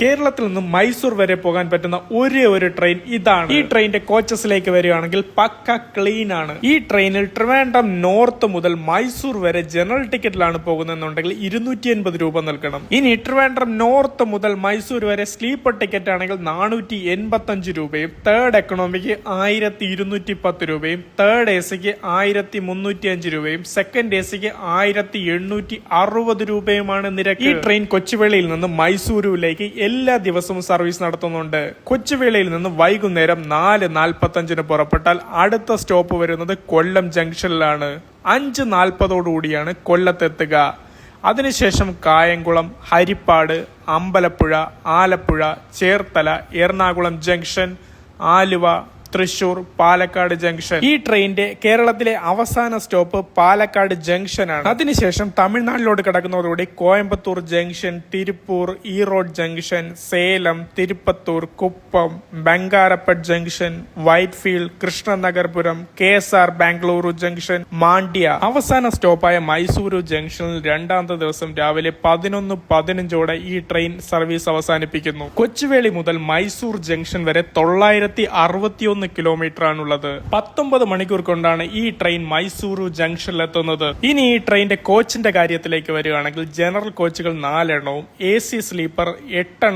കേരളത്തിൽ നിന്ന് മൈസൂർ വരെ പോകാൻ പറ്റുന്ന ഒരേ ഒരു ട്രെയിൻ ഇതാണ്. ഈ ട്രെയിനിന്റെ കോച്ചസിലേക്ക് വരികയാണെങ്കിൽ പക്ക ക്ലീൻ ആണ്. ഈ ട്രെയിനിൽ ട്രിവാൻഡ്രം നോർത്ത് മുതൽ മൈസൂർ വരെ ജനറൽ ടിക്കറ്റിലാണ് പോകുന്നതെന്നുണ്ടെങ്കിൽ ഇരുന്നൂറ്റി എൺപത് രൂപ നൽകണം. ഇനി ട്രിവാൻഡ്രം നോർത്ത് മുതൽ മൈസൂർ വരെ സ്ലീപ്പർ ടിക്കറ്റ് ആണെങ്കിൽ നാനൂറ്റി എൺപത്തി അഞ്ച് രൂപയും തേർഡ് എക്കണോമിക്ക് ആയിരത്തി ഇരുന്നൂറ്റി പത്ത് രൂപയും തേർഡ് എ സിക്ക് ആയിരത്തി മുന്നൂറ്റി അഞ്ച് രൂപയും സെക്കൻഡ് എ സിക്ക് ആയിരത്തി എണ്ണൂറ്റി അറുപത് രൂപയുമാണ് നിരക്ക്. ഈ ട്രെയിൻ കൊച്ചുവേളിയിൽ നിന്ന് മൈസൂരുവിലേക്ക് എല്ലാ ദിവസവും സർവീസ് നടത്തുന്നുണ്ട്. കൊച്ചുവേളയിൽ നിന്ന് വൈകുന്നേരം നാല് നാൽപ്പത്തഞ്ചിന് പുറപ്പെട്ടാൽ അടുത്ത സ്റ്റോപ്പ് വരുന്നത് കൊല്ലം ജംഗ്ഷനിലാണ്. അഞ്ച് നാൽപ്പതോടുകൂടിയാണ് കൊല്ലത്തെത്തുക. അതിനുശേഷം കായംകുളം ഹരിപ്പാട് അമ്പലപ്പുഴ ആലപ്പുഴ ചേർത്തല എറണാകുളം ജംഗ്ഷൻ ആലുവ തൃശൂർ പാലക്കാട് ജംഗ്ഷൻ. ഈ ട്രെയിനിന്റെ കേരളത്തിലെ അവസാന സ്റ്റോപ്പ് പാലക്കാട് ജംഗ്ഷൻ ആണ് അതിനുശേഷം തമിഴ്നാട്ടിലോട്ട് കിടക്കുന്നതോടുകൂടി Coimbatore junction Tiruppur Erode junction Salem Tirupattur Kuppam Bangarapet junction Whitefield Krishnanagarpuram K S R Bengaluru junction Mandya. അവസാന സ്റ്റോപ്പായ മൈസൂരു ജംഗ്ഷനിൽ രണ്ടാമത്തെ ദിവസം രാവിലെ പതിനൊന്ന് പതിനഞ്ചോടെ ഈ ട്രെയിൻ സർവീസ് അവസാനിപ്പിക്കുന്നു. കൊച്ചുവേളി മുതൽ മൈസൂർ ജംഗ്ഷൻ വരെ തൊള്ളായിരത്തി അറുപത്തിയൊന്ന് കിലോമീറ്റർ ആണുള്ളത് പത്തൊമ്പത് മണിക്കൂർ കൊണ്ടാണ് ഈ ട്രെയിൻ മൈസൂരു ജംഗ്ഷനിൽ എത്തുന്നത് ഇനി ഈ ട്രെയിനിന്റെ കോച്ചിന്റെ കാര്യത്തിലേക്ക് വരികയാണെങ്കിൽ ജനറൽ കോച്ചുകൾ നാലെണ്ണവും എ സി സ്ലീപ്പർ എട്ടെണ്ണം